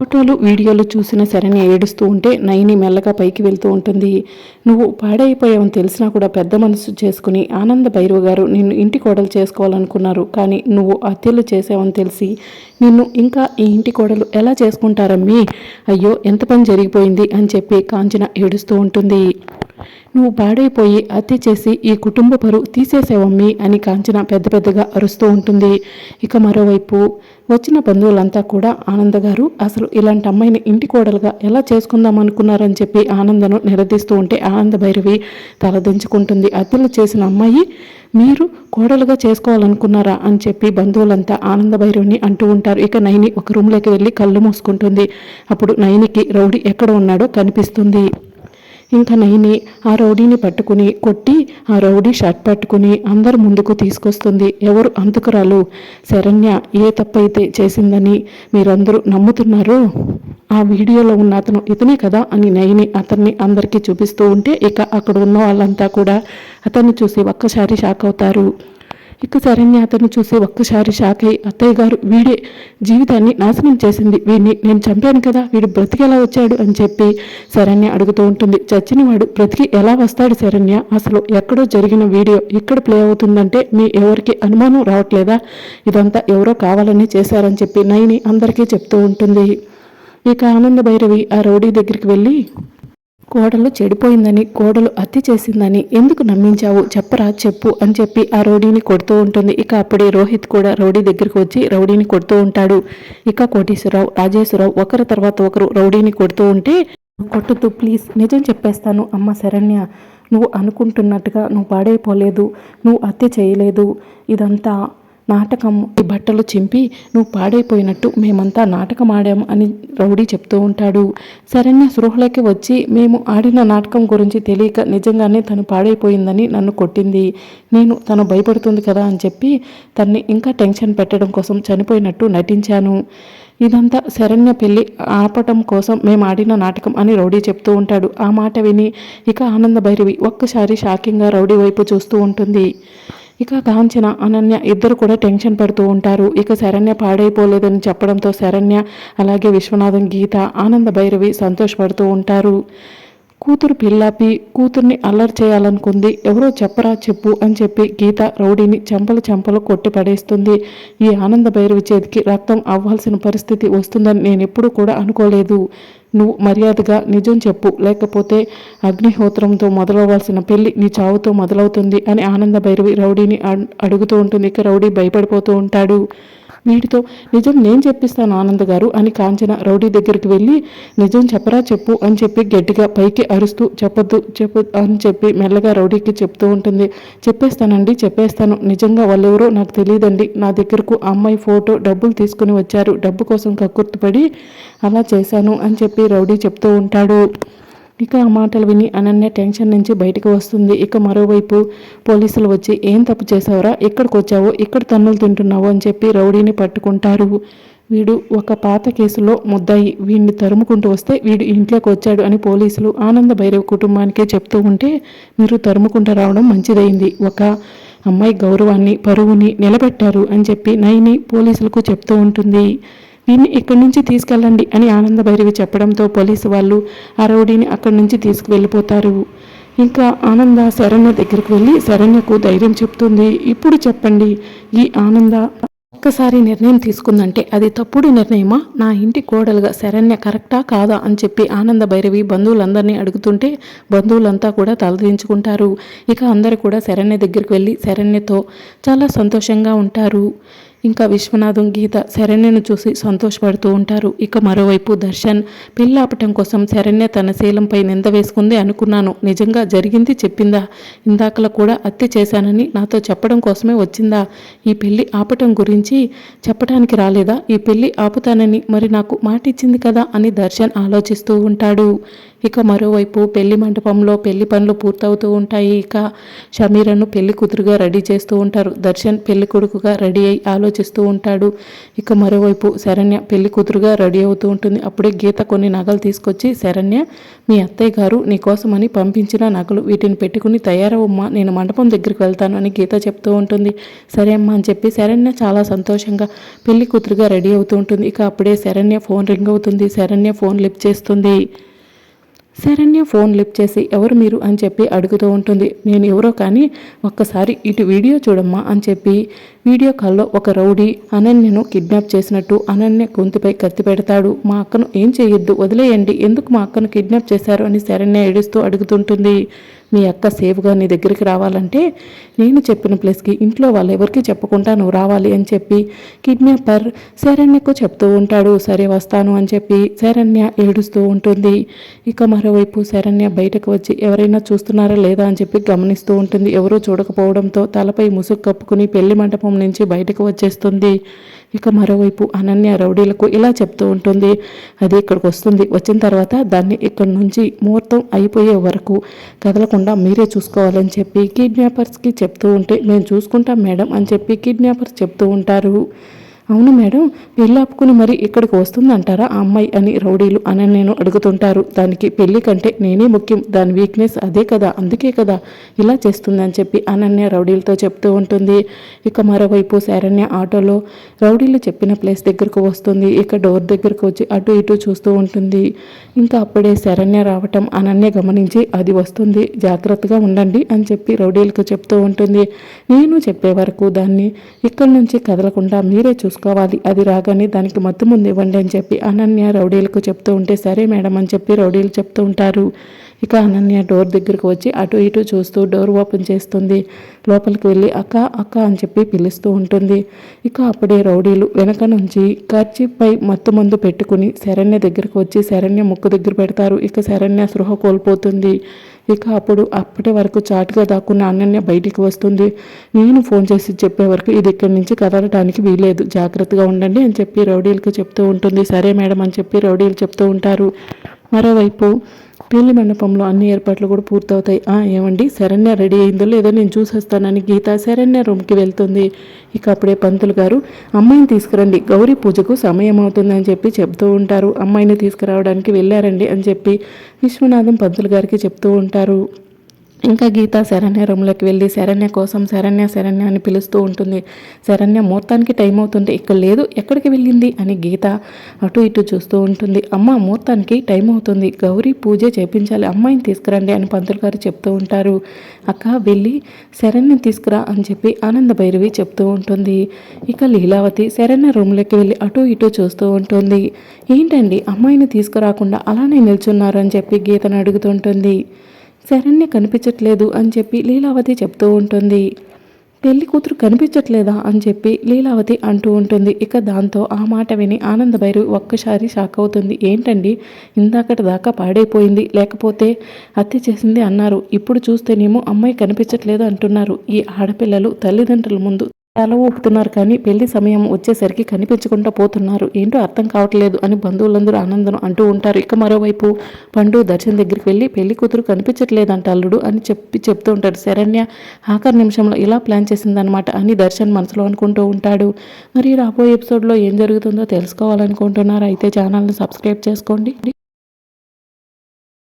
ఫోటోలు వీడియోలు చూసిన సరణి ఏడుస్తూ ఉంటే నయని మెల్లగా పైకి వెళ్తూ ఉంటుంది. నువ్వు పాడైపోయావని తెలిసినా కూడా పెద్ద మనసు చేసుకుని ఆనంద భైరవ్ గారు నిన్ను ఇంటి కోడలు చేసుకోవాలనుకున్నారు. కానీ నువ్వు హత్యలు చేసావని తెలిసి నిన్ను ఇంకా ఈ ఇంటి కోడలు ఎలా చేసుకుంటారమ్మీ? అయ్యో ఎంత పని జరిగిపోయింది? అని చెప్పి కాంచన ఏడుస్తూ ఉంటుంది. నువ్వు పాడైపోయి హత్య చేసి ఈ కుటుంబ పరు తీసేసావమ్మి అని కాంచన పెద్ద పెద్దగా అరుస్తూ ఉంటుంది. ఇక మరోవైపు వచ్చిన బంధువులంతా కూడా ఆనంద గారు అసలు ఇలాంటి అమ్మాయిని ఇంటి కోడలుగా ఎలా చేసుకుందాం అనుకున్నారని చెప్పి ఆనందను నిలదీస్తూ ఉంటే ఆనంద భైరవి తలదించుకుంటుంది హత్యలు చేసిన అమ్మాయి మీరు కోడలుగా చేసుకోవాలనుకున్నారా? అని చెప్పి బంధువులంతా ఆనంద భైరవిని అంటూ ఉంటారు. ఇక నైని ఒక రూమ్లోకి వెళ్ళి కళ్ళు మూసుకుంటుంది. అప్పుడు నైనికి రౌడీ ఎక్కడ ఉన్నాడో కనిపిస్తుంది. ఇంకా నయని ఆ రౌడీని పట్టుకుని కొట్టి ఆ రౌడీ షర్ట్ పట్టుకుని అందరు ముందుకు తీసుకొస్తుంది. ఎవరు అంతకురాలు శరణ్య ఏ తప్పైతే చేసిందని మీరందరూ నమ్ముతున్నారు? ఆ వీడియోలో ఉన్న అతను ఇతనే కదా అని నయని అతన్ని అందరికీ చూపిస్తూ ఉంటే ఇక అక్కడ ఉన్న వాళ్ళంతా కూడా అతన్ని చూసి ఒక్కసారి షాక్ అవుతారు. ఇక శరణ్య అతన్ని చూసి ఒక్కసారి షాక్ అయి అత్తయ్య గారు వీడే జీవితాన్ని నాశనం చేసింది. వీడిని నేను చంపాను కదా వీడు బ్రతికి ఎలా వచ్చాడు అని చెప్పి శరణ్య అడుగుతూ ఉంటుంది. చచ్చినవాడు బ్రతికి ఎలా వస్తాడు శరణ్య? అసలు ఎక్కడో జరిగిన వీడియో ఇక్కడ ప్లే అవుతుందంటే మీ ఎవరికి అనుమానం రావట్లేదా? ఇదంతా ఎవరో కావాలని చేశారని చెప్పి నయని అందరికీ చెప్తూ ఉంటుంది. ఇక ఆనంద భైరవి ఆ రౌడీ దగ్గరికి వెళ్ళి కోడలు చెడిపోయిందని కోడలు హత్య చేసిందని ఎందుకు నమ్మించావు? చెప్పరా చెప్పు అని చెప్పి ఆ రౌడీని కొడుతూ ఉంటుంది. ఇక అప్పుడే రోహిత్ కూడా రౌడీ దగ్గరికి వచ్చి రౌడీని కొడుతూ ఉంటాడు. ఇక కోటేశ్వరరావు రాజేశ్వరరావు ఒకరి తర్వాత ఒకరు రౌడీని కొడుతూ ఉంటే కొట్టద్దు ప్లీజ్ నిజం చెప్పేస్తాను. అమ్మ శరణ్య నువ్వు అనుకుంటున్నట్టుగా నువ్వు పాడైపోలేదు. నువ్వు హత్య చేయలేదు. ఇదంతా నాటకం ఈ బట్టలు చింపి నువ్వు పాడైపోయినట్టు మేమంతా నాటకం ఆడాము అని రౌడీ చెప్తూ ఉంటాడు. శరణ్య సృహలోకి వచ్చి మేము ఆడిన నాటకం గురించి తెలియక నిజంగానే తను పాడైపోయిందని నన్ను కొట్టింది. నేను తను భయపడుతుంది కదా అని చెప్పి తన్ని ఇంకా టెన్షన్ పెట్టడం కోసం చనిపోయినట్టు నటించాను. ఇదంతా శరణ్య పెళ్ళి ఆపటం కోసం మేము ఆడిన నాటకం అని రౌడీ చెప్తూ ఉంటాడు. ఆ మాట విని ఇక ఆనంద భైరవి ఒక్కసారి షాకింగ్గా రౌడీ వైపు చూస్తూ ఉంటుంది. ఇక కాంచన అనన్య ఇద్దరు కూడా టెన్షన్ పడుతూ ఉంటారు. ఇక శరణ్య పాడైపోలేదని చెప్పడంతో శరణ్య అలాగే విశ్వనాథం గీత ఆనంద భైరవి సంతోషపడుతూ ఉంటారు. కూతురు పిల్లాపి కూతుర్ని అల్లరి చేయాలనుకుంది. ఎవరో చెప్పరా చెప్పు అని చెప్పి గీత రౌడీని చెంపలు చెంపలు కొట్టి పడేస్తుంది. ఈ ఆనంద భైరవి చేతికి రక్తం అవ్వాల్సిన పరిస్థితి వస్తుందని నేను ఎప్పుడూ కూడా అనుకోలేదు. నువ్వు మర్యాదగా నిజం చెప్పు. లేకపోతే అగ్నిహోత్రంతో మొదలవ్వాల్సిన పెళ్ళి నీ చావుతో మొదలవుతుంది అని ఆనంద భైరవి రౌడీని అడుగుతూ ఉంటుంది. ఇక రౌడీ భయపడిపోతూ ఉంటాడు. వీటితో నిజం నేను చెప్పిస్తాను ఆనంద్ గారు అని కాంచన రౌడీ దగ్గరికి వెళ్ళి నిజం చెప్పరా చెప్పు అని చెప్పి గట్టిగా పైకి అరుస్తూ చెప్పొద్దు చెప్పు అని చెప్పి మెల్లగా రౌడీకి చెప్తూ ఉంటుంది. చెప్పేస్తానండి చెప్పేస్తాను. నిజంగా వాళ్ళెవరో నాకు తెలియదండి. నా దగ్గరకు అమ్మాయి ఫోటో డబ్బులు తీసుకుని వచ్చారు. డబ్బు కోసం కక్కుర్తిపడి అలా చేశాను అని చెప్పి రౌడీ చెప్తూ ఉంటాడు. ఇక ఆ మాటలు విని అనన్య టెన్షన్ నుంచి బయటకు వస్తుంది. ఇక మరోవైపు పోలీసులు వచ్చి ఏం తప్పు చేసావురా ఇక్కడికి వచ్చావు ఇక్కడ తన్నులు తింటున్నావు? అని చెప్పి రౌడీని పట్టుకుంటారు. వీడు ఒక పాత కేసులో ముద్దాయి. వీడిని తరుముకుంటూ వస్తే వీడు ఇంట్లోకి వచ్చాడు అని పోలీసులు ఆనంద భైరవ్ కుటుంబానికే చెప్తూ ఉంటే మీరు తరుముకుంటూ రావడం మంచిదైంది. ఒక అమ్మాయి గౌరవాన్ని పరువుని నిలబెట్టారు అని చెప్పి నైని పోలీసులకు చెప్తూ ఉంటుంది. వీడిని ఇక్కడి నుంచి తీసుకెళ్ళండి అని ఆనంద భైరవి చెప్పడంతో పోలీసు వాళ్ళు ఆ రౌడీని అక్కడి నుంచి తీసుకువెళ్ళిపోతారు. ఇంకా ఆనంద శరణ్య దగ్గరికి వెళ్ళి శరణ్యకు ధైర్యం చెప్తుంది. ఇప్పుడు చెప్పండి ఈ ఆనంద ఒక్కసారి నిర్ణయం తీసుకుందంటే అది తప్పుడు నిర్ణయమా? నా ఇంటి కోడలుగా శరణ్య కరెక్టా కాదా? అని చెప్పి ఆనంద భైరవి బంధువులందరినీ అడుగుతుంటే బంధువులంతా కూడా తలదించుకుంటారు. ఇక అందరూ కూడా శరణ్య దగ్గరికి వెళ్ళి శరణ్యతో చాలా సంతోషంగా ఉంటారు. ఇంకా విశ్వనాథం గీత శరణ్యను చూసి సంతోషపడుతూ ఉంటారు. ఇక మరోవైపు దర్శన్ పెళ్ళాపటం కోసం శరణ్య తన శీలంపై నింద వేసుకుంది అనుకున్నాను. నిజంగా జరిగింది చెప్పిందా? ఇందాకలా కూడా హత్య చేశానని నాతో చెప్పడం కోసమే వచ్చిందా? ఈ పెళ్ళి ఆపటం గురించి చెప్పడానికి రాలేదా? ఈ పెళ్ళి ఆపుతానని మరి నాకు మాట ఇచ్చింది కదా అని దర్శన్ ఆలోచిస్తూ ఉంటాడు. ఇక మరోవైపు పెళ్ళి మండపంలో పెళ్ళి పనులు పూర్తవుతూ ఉంటాయి. ఇక షమీరను పెళ్ళి కూతురుగా రెడీ చేస్తూ ఉంటారు. దర్శన్ పెళ్ళి కొడుకుగా రెడీ అయి ఆలోచిస్తూ ఉంటాడు. ఇక మరోవైపు శరణ్య పెళ్ళి కూతురుగా రెడీ అవుతూ ఉంటుంది. అప్పుడే గీత కొన్ని నగలు తీసుకొచ్చి శరణ్య మీ అత్తయ్య గారు నీకోసమని పంపించిన నగలు వీటిని పెట్టుకుని తయారవమ్మా నేను మండపం దగ్గరికి వెళ్తాను అని గీత చెప్తూ ఉంటుంది. సరే అమ్మా అని చెప్పి శరణ్య చాలా సంతోషంగా పెళ్ళి కూతురుగా రెడీ అవుతూ ఉంటుంది. ఇక అప్పుడే శరణ్య ఫోన్ రింగ్ అవుతుంది. శరణ్య ఫోన్ లిఫ్ట్ చేస్తుంది. శరణ్య ఫోన్ లిఫ్ట్ చేసి ఎవరు మీరు? అని చెప్పి అడుగుతూ ఉంటుంది. నేను ఎవరో కానీ ఒక్కసారి ఇటు వీడియో చూడమ్మా అని చెప్పి వీడియో కాల్లో ఒక రౌడీ అనన్యను కిడ్నాప్ చేసినట్టు అనన్య గొంతుపై కత్తి పెడతాడు. మా అక్కను ఏం చేయొద్దు వదిలేయండి. ఎందుకు మా అక్కను కిడ్నాప్ చేశారు? అని శరణ్య ఏడుస్తూ అడుగుతుంటుంది. మీ అక్క సేఫ్గా నీ దగ్గరికి రావాలంటే నేను చెప్పిన ప్లేస్కి ఇంట్లో వాళ్ళు ఎవరికి చెప్పకుండా నువ్వు రావాలి అని చెప్పి కిడ్నాపర్ శరణ్యకు చెప్తూ ఉంటాడు. సరే వస్తాను అని చెప్పి శరణ్య ఏడుస్తూ ఉంటుంది. ఇక మరోవైపు శరణ్య బయటకు వచ్చి ఎవరైనా చూస్తున్నారా లేదా? అని చెప్పి గమనిస్తూ ఉంటుంది. ఎవరూ చూడకపోవడంతో తలపై ముసుగు కప్పుకుని పెళ్ళి మండపం నుంచి బయటకు వచ్చేస్తుంది. ఇక మరోవైపు అనన్య రౌడీలకు ఇలా చెప్తూ ఉంటుంది. అది ఇక్కడికి వస్తుంది. వచ్చిన తర్వాత దాన్ని ఇక్కడి నుంచి ముహూర్తం అయిపోయే వరకు కదలకు కదలకుండా మీరే చూసుకోవాలని చెప్పి కిడ్నాపర్స్కి చెప్తూ ఉంటే మేము చూసుకుంటాం మేడం అని చెప్పి కిడ్నాపర్స్ చెప్తూ ఉంటారు. అవును మేడం పెళ్ళి ఆపుకుని మరి ఇక్కడికి వస్తుందంటారా ఆ అమ్మాయి అని రౌడీలు అని నేను అడుగుతుంటారు. దానికి పెళ్ళి కంటే నేనే ముఖ్యం దాని వీక్నెస్ అదే కదా అందుకే కదా ఇలా చేస్తుందని చెప్పి అనన్య రౌడీలతో చెప్తూ ఉంటుంది. ఇక మరోవైపు శరణ్య ఆటోలో రౌడీలు చెప్పిన ప్లేస్ దగ్గరకు వస్తుంది. ఇక డోర్ దగ్గరకు వచ్చి అటు ఇటు చూస్తూ ఉంటుంది. ఇంకా అప్పుడే శరణ్య రావటం అనన్య గమనించి అది వస్తుంది జాగ్రత్తగా ఉండండి అని చెప్పి రౌడీలకు చెప్తూ ఉంటుంది. నేను చెప్పే వరకు దాన్ని ఇక్కడి నుంచి కదలకుండా మీరే చూసుకోవాలి అది రాగానే దానికి మత్తు ముందు ఇవ్వండి అని చెప్పి అనన్య రౌడీలకు చెప్తూ ఉంటే సరే మేడం అని చెప్పి రౌడీలు చెప్తూ ఉంటారు. ఇక అనన్య డోర్ దగ్గరకు వచ్చి అటు ఇటు చూస్తూ డోర్ ఓపెన్ చేస్తుంది. లోపలికి వెళ్ళి అక్క అక్క అని చెప్పి పిలుస్తూ ఉంటుంది. ఇక అప్పుడే రౌడీలు వెనక నుంచి కర్చిపై మత్తు మందు పెట్టుకుని శరణ్య దగ్గరకు వచ్చి శరణ్య ముక్కు దగ్గర పెడతారు. ఇక శరణ్య సృహ కోల్పోతుంది. ఇక అప్పుడు అప్పటి వరకు చాటుగా దాక్కున్న అనన్య బయటికి వస్తుంది. నేను ఫోన్ చేసి చెప్పే వరకు ఇది ఇక్కడి నుంచి కదలటానికి వీలేదు జాగ్రత్తగా ఉండండి అని చెప్పి రౌడీలకు చెప్తూ ఉంటుంది. సరే మేడం అని చెప్పి రౌడీలు చెప్తూ ఉంటారు. మరోవైపు పెళ్ళి మండపంలో అన్ని ఏర్పాట్లు కూడా పూర్తవుతాయి. ఏమండి? శరణ్య రెడీ అయిందో లేదో నేను చూసేస్తానని గీత శరణ్య రూమ్కి వెళ్తుంది. ఇక అప్పుడే పంతులు గారు అమ్మాయిని తీసుకురండి. గౌరీ పూజకు సమయం అవుతుందని చెప్పి చెప్తూ ఉంటారు. అమ్మాయిని తీసుకురావడానికి వెళ్ళారండి అని చెప్పి విశ్వనాథం పంతులు గారికి చెప్తూ ఉంటారు. ఇంకా గీత శరణ్య రూమ్లోకి వెళ్ళి శరణ్య కోసం శరణ్య శరణ్య అని పిలుస్తూ ఉంటుంది. శరణ్య ముహూర్తానికి టైం అవుతుంది. ఇక్కడ లేదు ఎక్కడికి వెళ్ళింది అని గీత అటు ఇటు చూస్తూ ఉంటుంది. అమ్మ ముహూర్తానికి టైం అవుతుంది. గౌరీ పూజ చేపించాలి. అమ్మాయిని తీసుకురండి అని పంతులు గారు చెప్తూ ఉంటారు. అక్క వెళ్ళి శరణ్యని తీసుకురా అని చెప్పి ఆనంద భైరవి చెప్తూ ఉంటుంది. ఇక లీలావతి శరణ్య రూమ్లోకి వెళ్ళి అటు ఇటు చూస్తూ ఉంటుంది. ఏంటండి అమ్మాయిని తీసుకురాకుండా అలానే నిల్చున్నారు అని చెప్పి గీతను అడుగుతుంటుంది శరణ్య కనిపించట్లేదు అని చెప్పి లీలావతి చెప్తూ ఉంటుంది. పెళ్ళి కూతురు కనిపించట్లేదా అని చెప్పి లీలావతి అంటూ ఉంటుంది. ఇక దాంతో ఆ మాట విని ఆనందభైరు ఒక్కసారి షాక్ అవుతుంది. ఏంటండి? ఇందాకటి దాకా పాడైపోయింది. లేకపోతే హత్య చేసింది అన్నారు. ఇప్పుడు చూస్తేనేమో అమ్మాయి కనిపించట్లేదు అంటున్నారు. ఈ ఆడపిల్లలు తల్లిదండ్రుల ముందు తల ఊపుతున్నారు కానీ పెళ్ళి సమయం వచ్చేసరికి కనిపించకుండా పోతున్నారు. ఏంటో అర్థం కావట్లేదు అని బంధువులందరూ ఆనందం అంటూ ఉంటారు. ఇక మరోవైపు పండు దర్శన్ దగ్గరికి వెళ్ళి పెళ్ళి కూతురు కనిపించట్లేదంట అల్లుడు అని చెప్పి చెప్తూ ఉంటాడు. శరణ్య ఆఖరి నిమిషంలో ఇలా ప్లాన్ చేసిందనమాట అని దర్శన్ మనసులో అనుకుంటూ ఉంటాడు. మరి రాబోయే ఎపిసోడ్లో ఏం జరుగుతుందో తెలుసుకోవాలనుకుంటున్నారు? అయితే ఛానల్ని సబ్స్క్రైబ్ చేసుకోండి.